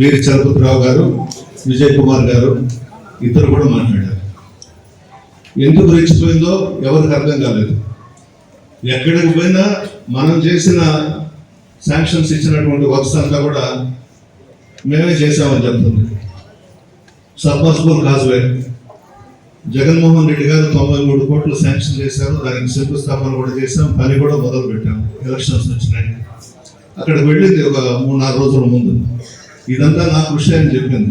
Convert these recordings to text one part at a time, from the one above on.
వీరి చలపతిరావు గారు విజయ్ కుమార్ గారు ఇద్దరు కూడా మాట్లాడారు. ఎందుకు రెచ్చిపోయిందో ఎవరికి అర్థం కాలేదు. ఎక్కడికి పోయినా మనం చేసిన శాంక్షన్స్ ఇచ్చినటువంటి వర్క్స్ అంతా కూడా మేమే చేసామని చెప్తుంది. సబ్మర్సిబుల్ కాజ్వే జగన్మోహన్ రెడ్డి గారు తొంభై మూడు కోట్లు శాంక్షన్ చేశారు దానికి శంకుస్థాపన కూడా చేశాం పని కూడా మొదలు పెట్టాము ఎలక్షన్స్ వచ్చినాయి. అక్కడికి వెళ్ళింది ఒక మూడు నాలుగు రోజుల ముందు. ఇదంతా నా కృషి అని చెప్పింది.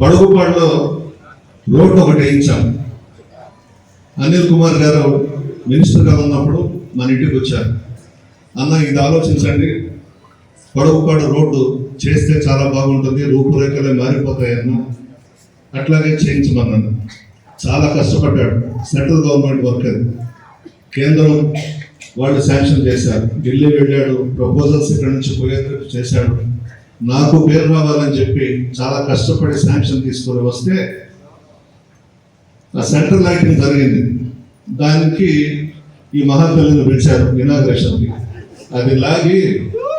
పడుగుపాడులో రోడ్డు ఒకటి వేయించాం. అనిల్ కుమార్ గారు మినిస్టర్గా ఉన్నప్పుడు మన ఇంటికి వచ్చారు. అన్న ఇది ఆలోచించండి. పడుగుపాడు రోడ్డు చేస్తే చాలా బాగుంటుంది రూపురేఖలే మారిపోతాయన్న. అట్లాగే చేయించమన్నాను చాలా కష్టపడ్డాడు. సెంట్రల్ గవర్నమెంట్ వర్క్ అది. కేంద్రం వాళ్ళు శాంక్షన్ చేశారు. ఢిల్లీ వెళ్ళాడు ప్రపోజల్స్ ఇక్కడ నుంచి పోయేందుకు చేశాడు. నాకు పేరు రావాలని చెప్పి చాలా కష్టపడి శాంక్షన్ తీసుకొని వస్తే ఆ సెంట్రల్ లైటింగ్ జరిగింది. దానికి ఈ మహాకళిని పిలిచారు ఇనాగ్రేషన్కి. అది లాగి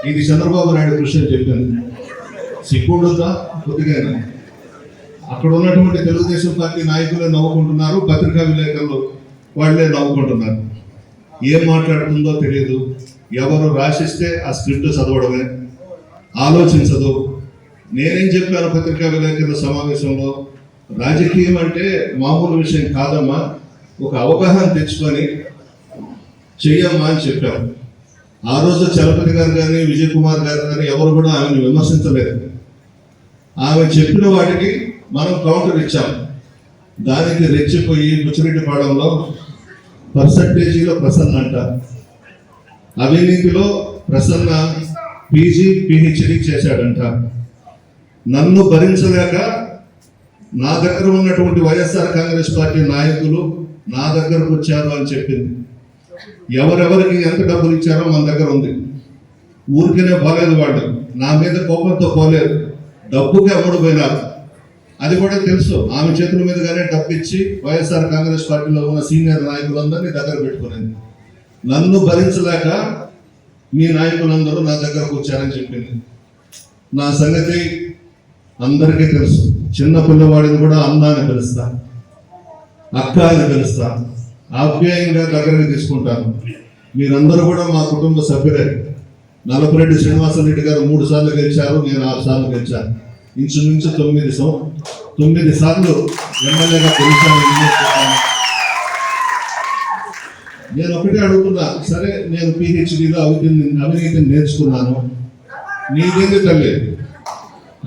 ఇది చంద్రబాబు నాయుడు కృషి అని చెప్పింది సిగ్గుండుందా కొద్దిగా అక్కడ ఉన్నటువంటి తెలుగుదేశం పార్టీ నాయకులే నవ్వుకుంటున్నారు పత్రికా విలేకరులు వాళ్ళే నవ్వుకుంటున్నారు. ఏం మాట్లాడుతుందో తెలియదు ఎవరు రాసిస్తే ఆ స్క్రిప్ట్ చదవడమే. ఆలోచించదు. నేనేం చెప్పాను పత్రికా విలేకరుల సమావేశంలో? రాజకీయం అంటే మామూలు విషయం కాదమ్మా. ఒక అవగాహన తెచ్చుకొని చెయ్యమ్మా అని చెప్పారు ఆ రోజు చలపతి గారు కానీ విజయ్ కుమార్ గారు కానీ ఎవరు కూడా ఆమెను విమర్శించలేదు. ఆమె చెప్పిన వాటికి మనం కౌంటర్ ఇచ్చాం. దానికి రెచ్చిపోయి ముచ్చిరెడ్డిపాళెంలో పర్సంటేజీలో ప్రసన్న అంట అవినీతిలో ప్రసన్న పీజీ పిహెచ్డి చేశాడంట. నన్ను భరించలేక నా దగ్గర ఉన్నటువంటి వైఎస్ఆర్ కాంగ్రెస్ పార్టీ నాయకులు నా దగ్గరకు వచ్చారు అని చెప్పింది. ఎవరెవరికి ఎంత డబ్బులు ఇచ్చారో మన దగ్గర ఉంది. ఊరికేనే పోలేదు వాళ్ళు. నా మీద కోపంతో పోలేదు. డబ్బుకి ఎవడు పోయినారు? అది కూడా తెలుసు. ఆమె చేతుల మీదుగానే డబ్బు ఇచ్చి వైఎస్ఆర్ కాంగ్రెస్ పార్టీలో ఉన్న సీనియర్ నాయకులందరినీ దగ్గర పెట్టుకునేది. నన్ను భరించలేక మీ నాయకులందరూ నా దగ్గరకు వచ్చారని చెప్పింది. నా సంగతి అందరికీ తెలుసు. చిన్న పిల్లవాడిని కూడా అన్న అని పిలుస్తా అక్క అని పిలుస్తా ఆప్యాయంగా దగ్గరికి తీసుకుంటాను. మీరందరూ కూడా మా కుటుంబ సభ్యులే. నలపరెడ్డి శ్రీనివాసరెడ్డి గారు మూడు సార్లు గెలిచారు నేను ఆరు సార్లు గెలిచాను. ఇంచుమించు తొమ్మిది సం తొమ్మిది సార్లు ఎమ్మెల్యేగా గెలిచాను. నేను ఒకటే అడుగుతున్నా సరే నేను పిహెచ్డిలో అవినీతి అవినీతిని నేర్చుకున్నాను. నీదేంది తల్లి?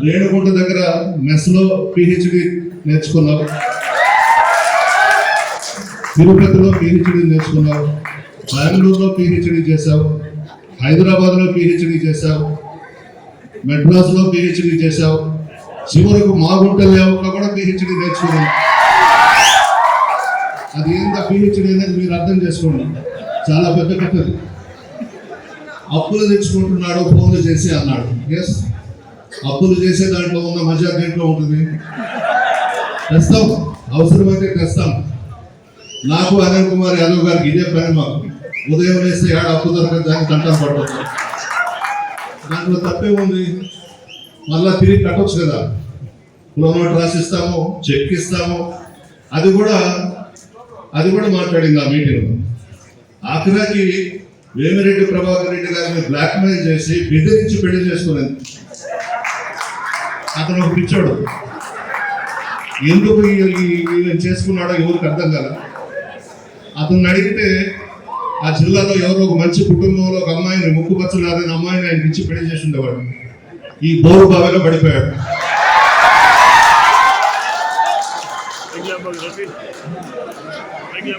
రేణుగుంట దగ్గర మెస్లో పిహెచ్డి నేర్చుకున్నావు. తిరుపతిలో పిహెచ్డి నేర్చుకున్నావు. బెంగళూరులో పిహెచ్డి చేశావు. హైదరాబాద్లో పిహెచ్డి చేశావు. మెడ్రాస్లో పిహెచ్డి చేశావు. చివరకు మాగుంట లేవులో కూడా పిహెచ్డి నేర్చుకున్నావు అది ఏంత పిహెచ్డి అనేది మీరు అర్థం చేసుకోండి. చాలా పెద్ద కథది అప్పులు తెచ్చుకుంటున్నాడు ఫోన్లు చేసి అన్నాడు. ఎస్ అప్పులు చేసే దాంట్లో ఉన్న మజా దేంట్లో ఉంటుంది? తెస్తాం అవసరమైతే తెస్తాం నాకు అనిల్ కుమార్ యాదవ్ గారికి ఇదే పని మాకు ఉదయం వేస్తే ఏడ అప్పు దొరకదు దానికి కంటాం పడుతుంది. దాంట్లో తప్పే ఉంది. మళ్ళా తిరిగి కట్టొచ్చు కదా. నోట్ రాసిస్తాము చెక్ ఇస్తాము. అది కూడా అది కూడా మాట్లాడింది ఆ మీటింగ్ ఆఖరాకి వేమిరెడ్డి ప్రభాకర్ రెడ్డి గారిని బ్లాక్మెయిల్ చేసి బెదిరించి పెళ్ళి చేసుకునేది. అతను ఒక పిచ్చాడు. ఎందుకు చేసుకున్నాడో ఎవరికి అర్థం కదా అతను అడిగితే ఆ జిల్లాలో ఎవరో ఒక మంచి కుటుంబంలో ఒక అమ్మాయిని ముక్కు పచ్చలారని అమ్మాయిని ఆయనకి ఇచ్చి పెళ్ళి చేసి ఉండేవాడు. ఈ బోరు బావిలో పడిపోయాడు. Règle la